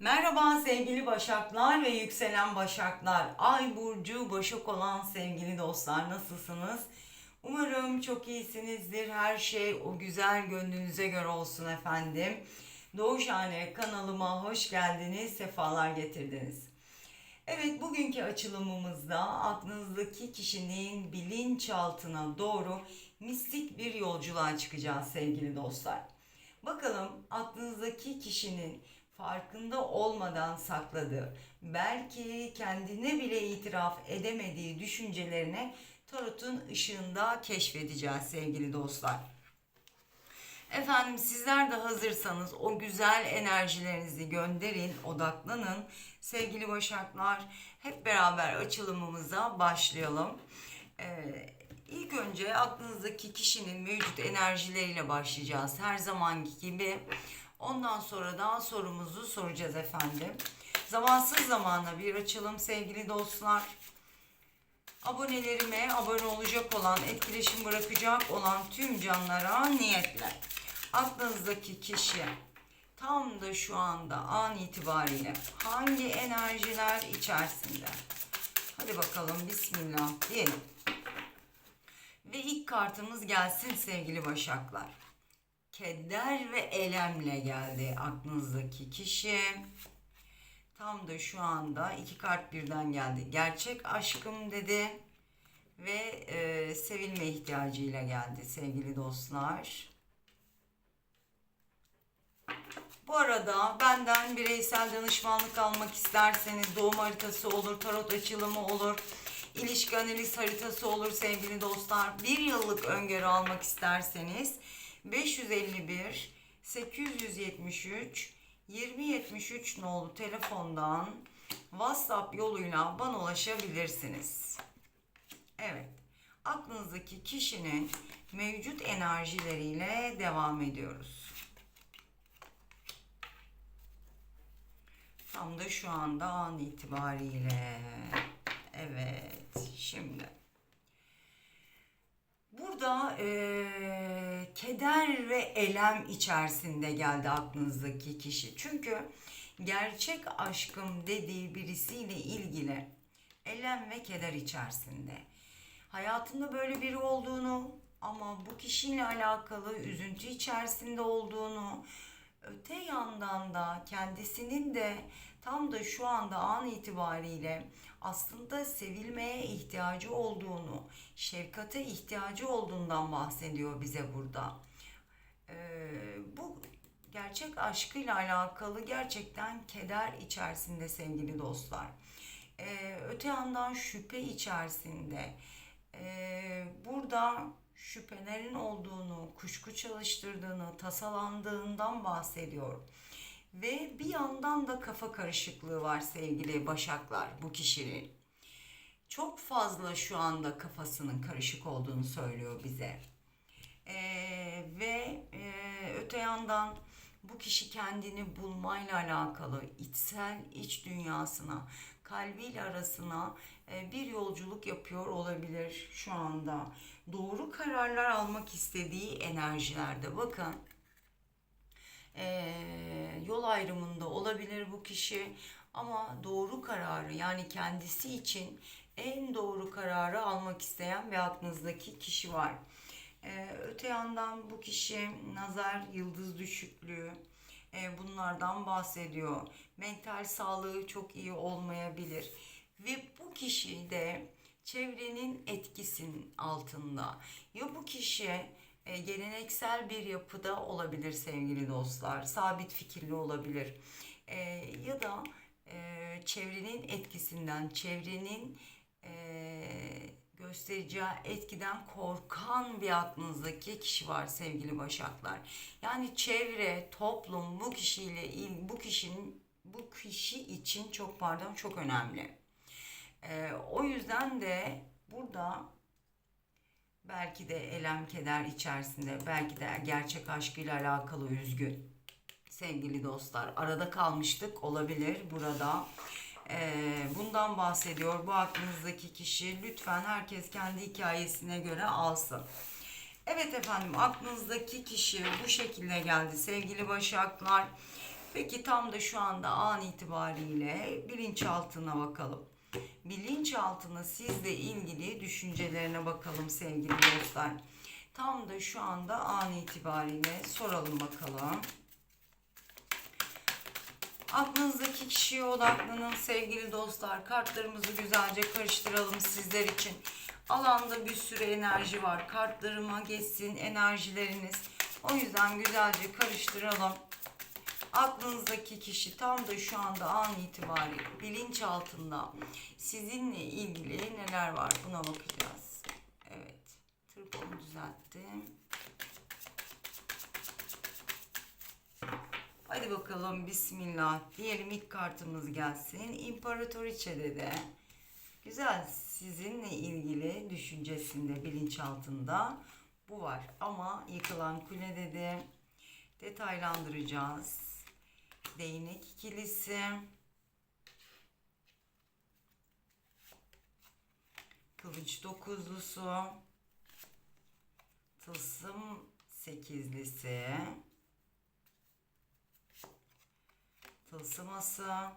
Merhaba sevgili Başaklar ve yükselen Başaklar. Ay burcu Başak olan sevgili dostlar nasılsınız? Umarım çok iyisinizdir. Her şey o güzel gönlünüze göre olsun efendim. Doğuşhane kanalıma hoş geldiniz, sefalar getirdiniz. Evet bugünkü açılımımızda aklınızdaki kişinin bilinçaltına doğru mistik bir yolculuğa çıkacağız sevgili dostlar. Bakalım aklınızdaki kişinin farkında olmadan sakladığı, belki kendine bile itiraf edemediği düşüncelerine tarotun ışığında keşfedeceğiz sevgili dostlar. Efendim sizler de hazırsanız o güzel enerjilerinizi gönderin, odaklanın. Sevgili Başaklar hep beraber açılımımıza başlayalım. Ee, ilk önce aklınızdaki kişinin mevcut enerjileriyle başlayacağız. Her zamanki gibi. Ondan sonra daha sorumuzu soracağız efendim. Zamansız zamana bir açılım sevgili dostlar. Abonelerime abone olacak olan, etkileşim bırakacak olan tüm canlara niyetler. Aklınızdaki kişi tam da şu anda an itibariyle hangi enerjiler içerisinde? Hadi bakalım bismillah diyelim. Ve ilk kartımız gelsin sevgili başaklar. Keder ve elemle geldi aklınızdaki kişi. Tam da şu anda iki kart birden geldi. Gerçek aşkım dedi ve e, sevilme ihtiyacıyla geldi sevgili dostlar. Bu arada benden bireysel danışmanlık almak isterseniz doğum haritası olur, tarot açılımı olur, ilişki analiz haritası olur sevgili dostlar. Bir yıllık öngörü almak isterseniz 551 873 2073 nolu telefondan WhatsApp yoluyla bana ulaşabilirsiniz. Evet. Aklınızdaki kişinin mevcut enerjileriyle devam ediyoruz. Tam da şu anda an itibariyle. Evet. Şimdi. Burada eee, keder ve elem içerisinde geldi aklınızdaki kişi. Çünkü gerçek aşkım dediği birisiyle ilgili elem ve keder içerisinde. Hayatında böyle biri olduğunu ama bu kişiyle alakalı üzüntü içerisinde olduğunu, öte yandan da kendisinin de tam da şu anda an itibariyle aslında sevilmeye ihtiyacı olduğunu, şefkate ihtiyacı olduğundan bahsediyor bize burada. Ee, bu gerçek aşkıyla alakalı gerçekten keder içerisinde sevgili dostlar. Ee, öte yandan şüphe içerisinde. Ee, burada şüphelerin olduğunu, kuşku çalıştırdığını, tasalandığından bahsediyor. Ve bir yandan da kafa karışıklığı var sevgili başaklar bu kişinin. Çok fazla şu anda kafasının karışık olduğunu söylüyor bize. Ee, ve e, öte yandan bu kişi kendini bulmayla alakalı içsel iç dünyasına, kalbiyle arasına e, bir yolculuk yapıyor olabilir şu anda. Doğru kararlar almak istediği enerjilerde bakın e, yol ayrımında olabilir bu kişi ama doğru kararı yani kendisi için en doğru kararı almak isteyen bir aklınızdaki kişi var. E, öte yandan bu kişi nazar, yıldız düşüklüğü e, bunlardan bahsediyor. Mental sağlığı çok iyi olmayabilir ve bu kişi de çevrenin etkisinin altında. Ya bu kişi e, geleneksel bir yapıda olabilir sevgili dostlar. Sabit fikirli olabilir. E, ya da e, çevrenin etkisinden, çevrenin göstereceği etkiden korkan bir aklınızdaki kişi var sevgili başaklar. Yani çevre, toplum bu kişiyle il, bu kişinin bu kişi için çok pardon çok önemli. E, o yüzden de burada belki de elem keder içerisinde, belki de gerçek aşkıyla alakalı üzgün. Sevgili dostlar, arada kalmıştık olabilir burada. Ee, bundan bahsediyor bu aklınızdaki kişi. Lütfen herkes kendi hikayesine göre alsın. Evet efendim aklınızdaki kişi bu şekilde geldi sevgili başaklar. Peki tam da şu anda an itibariyle bilinçaltına bakalım. Bilinçaltına sizle ilgili düşüncelerine bakalım sevgili dostlar. Tam da şu anda an itibariyle soralım bakalım. Aklınızdaki kişiye odaklanın sevgili dostlar. Kartlarımızı güzelce karıştıralım sizler için. Alanda bir sürü enerji var. Kartlarıma geçsin enerjileriniz. O yüzden güzelce karıştıralım. Aklınızdaki kişi tam da şu anda an itibariyle bilinç altında sizinle ilgili neler var buna bakacağız. Evet. Tırpomu düzelttim. Hadi bakalım bismillah diyelim ilk kartımız gelsin. İmparatoriçe'de de güzel sizinle ilgili düşüncesinde bilinçaltında bu var. Ama yıkılan kulede de detaylandıracağız. Değnek ikilisi. Kılıç dokuzlusu. Tılsım sekizlisi. Tılsıması.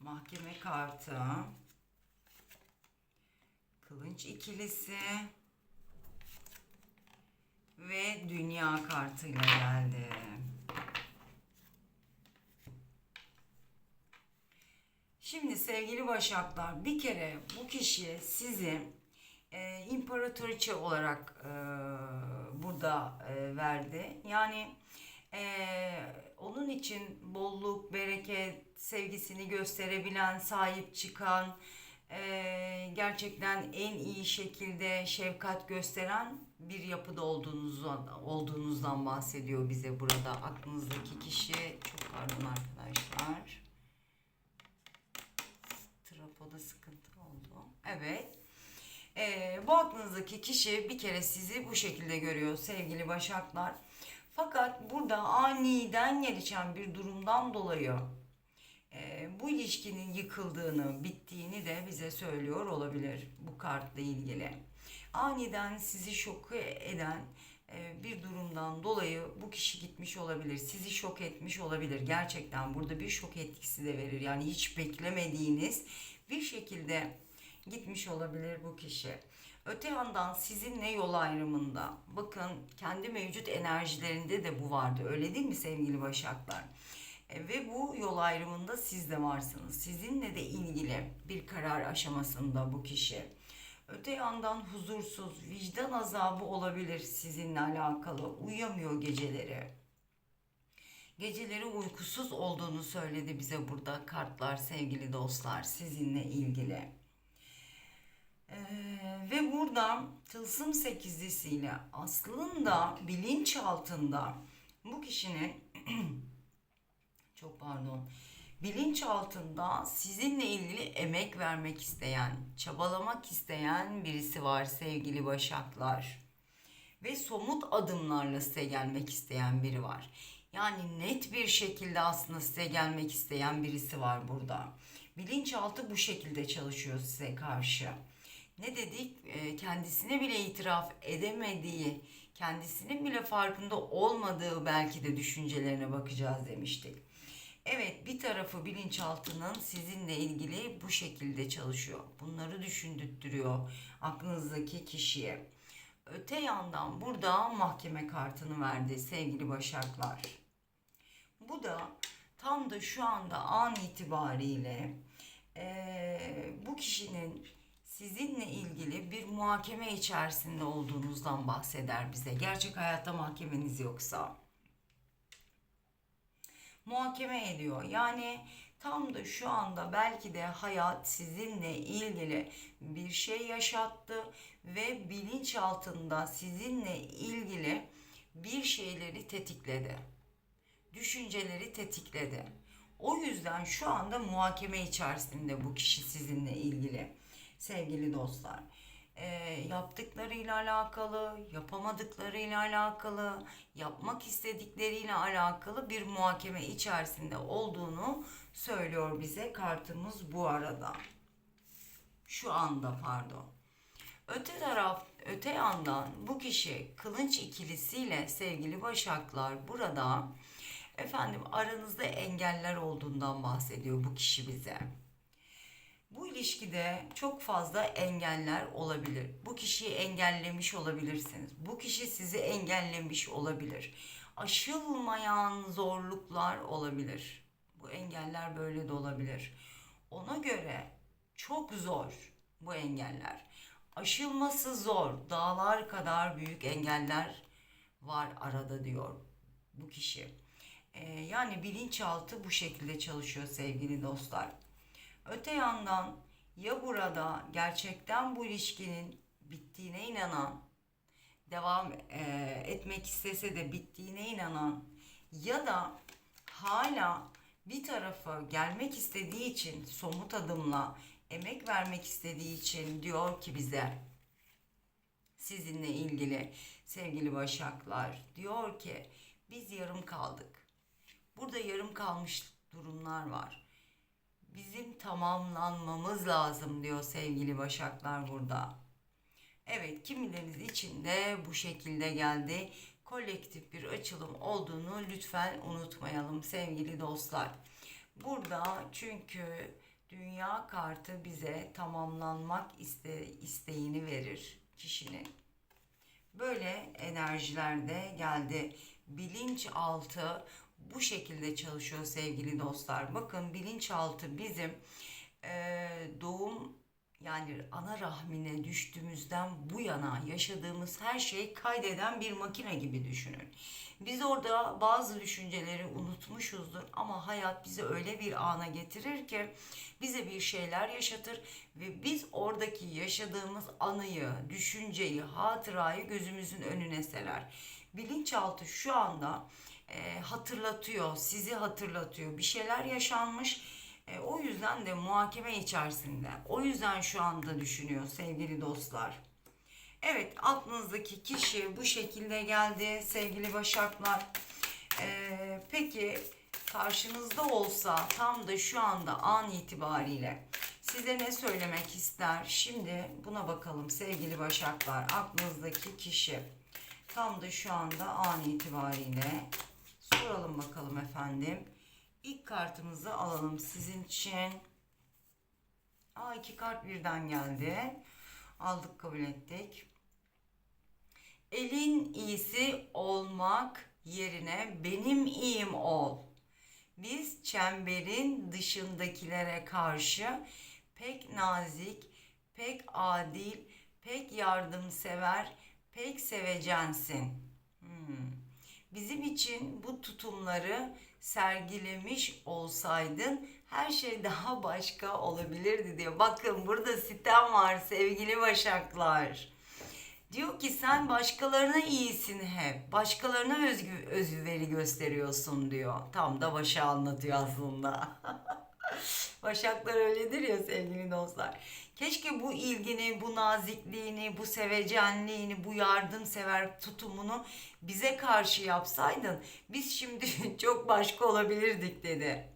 Mahkeme kartı. Kılınç ikilisi. Ve dünya kartıyla geldi. Şimdi sevgili başaklar bir kere bu kişi sizi e, imparatoriçe olarak e, burada e, verdi. Yani e, onun için bolluk, bereket, sevgisini gösterebilen, sahip çıkan, e, gerçekten en iyi şekilde şefkat gösteren bir yapıda olduğunuzdan, olduğunuzdan bahsediyor bize burada. Aklınızdaki kişi, çok pardon arkadaşlar. Trafoda sıkıntı oldu. Evet. Ee, bu aklınızdaki kişi bir kere sizi bu şekilde görüyor sevgili başaklar. Fakat burada aniden gelişen bir durumdan dolayı e, bu ilişkinin yıkıldığını, bittiğini de bize söylüyor olabilir bu kartla ilgili. Aniden sizi şok eden e, bir durumdan dolayı bu kişi gitmiş olabilir. Sizi şok etmiş olabilir. Gerçekten burada bir şok etkisi de verir. Yani hiç beklemediğiniz bir şekilde gitmiş olabilir bu kişi. Öte yandan sizinle yol ayrımında bakın kendi mevcut enerjilerinde de bu vardı. Öyle değil mi sevgili başaklar? E, ve bu yol ayrımında siz de varsınız. Sizinle de ilgili bir karar aşamasında bu kişi. Öte yandan huzursuz, vicdan azabı olabilir sizinle alakalı. Uyuyamıyor geceleri. Geceleri uykusuz olduğunu söyledi bize burada kartlar sevgili dostlar sizinle ilgili. Ee, ve burada tılsım sekizlisiyle aslında bilinç altında bu kişinin çok pardon bilinç altında sizinle ilgili emek vermek isteyen, çabalamak isteyen birisi var sevgili başaklar. Ve somut adımlarla size gelmek isteyen biri var. Yani net bir şekilde aslında size gelmek isteyen birisi var burada. Bilinçaltı bu şekilde çalışıyor size karşı. Ne dedik? Ee, kendisine bile itiraf edemediği, kendisinin bile farkında olmadığı belki de düşüncelerine bakacağız demiştik. Evet bir tarafı bilinçaltının sizinle ilgili bu şekilde çalışıyor. Bunları düşündürtüyor aklınızdaki kişiye. Öte yandan burada mahkeme kartını verdi sevgili başaklar. Bu da tam da şu anda an itibariyle eee, bu kişinin sizinle ilgili bir muhakeme içerisinde olduğunuzdan bahseder bize. Gerçek hayatta mahkemeniz yoksa muhakeme ediyor. Yani tam da şu anda belki de hayat sizinle ilgili bir şey yaşattı ve bilinç altında sizinle ilgili bir şeyleri tetikledi. Düşünceleri tetikledi. O yüzden şu anda muhakeme içerisinde bu kişi sizinle ilgili sevgili dostlar. E, yaptıklarıyla alakalı, yapamadıklarıyla alakalı, yapmak istedikleriyle alakalı bir muhakeme içerisinde olduğunu söylüyor bize kartımız bu arada. Şu anda pardon. Öte taraf, öte yandan bu kişi kılınç ikilisiyle sevgili Başaklar burada efendim aranızda engeller olduğundan bahsediyor bu kişi bize. Bu ilişkide çok fazla engeller olabilir. Bu kişiyi engellemiş olabilirsiniz. Bu kişi sizi engellemiş olabilir. Aşılmayan zorluklar olabilir. Bu engeller böyle de olabilir. Ona göre çok zor bu engeller. Aşılması zor. Dağlar kadar büyük engeller var arada diyor bu kişi. Ee, yani bilinçaltı bu şekilde çalışıyor sevgili dostlar. Öte yandan ya burada gerçekten bu ilişkinin bittiğine inanan, devam e, etmek istese de bittiğine inanan ya da hala bir tarafa gelmek istediği için somut adımla emek vermek istediği için diyor ki bize sizinle ilgili sevgili başaklar diyor ki biz yarım kaldık. Burada yarım kalmış durumlar var bizim tamamlanmamız lazım diyor sevgili başaklar burada. Evet kimileriniz için de bu şekilde geldi. Kolektif bir açılım olduğunu lütfen unutmayalım sevgili dostlar. Burada çünkü dünya kartı bize tamamlanmak iste, isteğini verir kişinin. Böyle enerjilerde geldi. Bilinçaltı bu şekilde çalışıyor sevgili dostlar. Bakın bilinçaltı bizim e, doğum yani ana rahmine düştüğümüzden bu yana yaşadığımız her şeyi kaydeden bir makine gibi düşünün. Biz orada bazı düşünceleri unutmuşuzdur ama hayat bizi öyle bir ana getirir ki bize bir şeyler yaşatır ve biz oradaki yaşadığımız anıyı, düşünceyi, hatırayı gözümüzün önüne serer. Bilinçaltı şu anda e, hatırlatıyor, sizi hatırlatıyor. Bir şeyler yaşanmış. E, o yüzden de muhakeme içerisinde. O yüzden şu anda düşünüyor sevgili dostlar. Evet aklınızdaki kişi bu şekilde geldi sevgili başaklar. E, peki karşınızda olsa tam da şu anda an itibariyle size ne söylemek ister? Şimdi buna bakalım sevgili başaklar. Aklınızdaki kişi tam da şu anda an itibariyle soralım bakalım efendim. İlk kartımızı alalım sizin için. Aa iki kart birden geldi. Aldık kabul ettik. Elin iyisi olmak yerine benim iyiyim ol. Biz çemberin dışındakilere karşı pek nazik, pek adil, pek yardımsever, pek sevecensin. Hmm. Bizim için bu tutumları sergilemiş olsaydın her şey daha başka olabilirdi diyor. Bakın burada sitem var sevgili başaklar. Diyor ki sen başkalarına iyisin hep. Başkalarına özgü, özveri gösteriyorsun diyor. Tam da başa anlatıyor aslında. Başaklar öyledir ya sevgili dostlar. Keşke bu ilgini, bu nazikliğini, bu sevecenliğini, bu yardımsever tutumunu bize karşı yapsaydın biz şimdi çok başka olabilirdik dedi.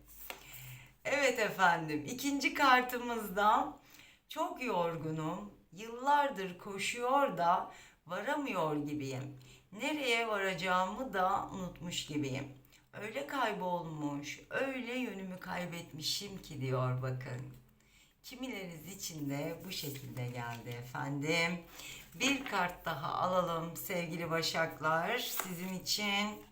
Evet efendim ikinci kartımızda çok yorgunum, yıllardır koşuyor da varamıyor gibiyim. Nereye varacağımı da unutmuş gibiyim. Öyle kaybolmuş, öyle yönümü kaybetmişim ki diyor bakın. Kimileriniz için de bu şekilde geldi efendim. Bir kart daha alalım sevgili başaklar sizin için.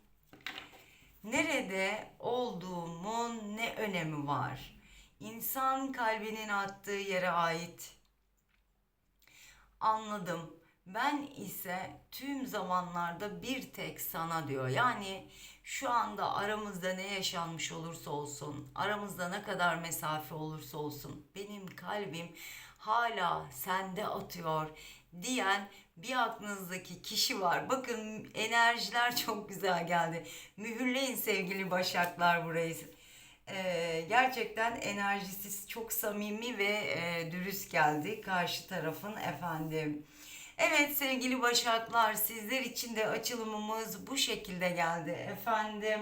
Nerede olduğumun ne önemi var? İnsan kalbinin attığı yere ait. Anladım. Ben ise tüm zamanlarda bir tek sana diyor. Yani şu anda aramızda ne yaşanmış olursa olsun, aramızda ne kadar mesafe olursa olsun benim kalbim hala sende atıyor diyen bir aklınızdaki kişi var. Bakın enerjiler çok güzel geldi. Mühürleyin sevgili başaklar burayı. Ee, gerçekten enerjisi çok samimi ve e, dürüst geldi karşı tarafın efendim. Evet sevgili Başaklar sizler için de açılımımız bu şekilde geldi efendim.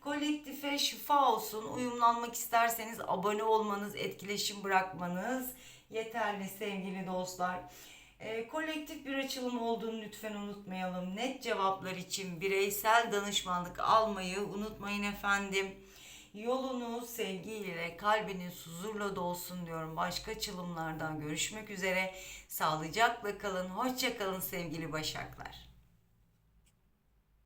Kolektife şifa olsun. Uyumlanmak isterseniz abone olmanız, etkileşim bırakmanız yeterli sevgili dostlar. E, kolektif bir açılım olduğunu lütfen unutmayalım. Net cevaplar için bireysel danışmanlık almayı unutmayın efendim. Yolunuz sevgiyle, kalbiniz huzurla dolsun diyorum. Başka açılımlardan görüşmek üzere. Sağlıcakla kalın, hoşça kalın sevgili Başaklar.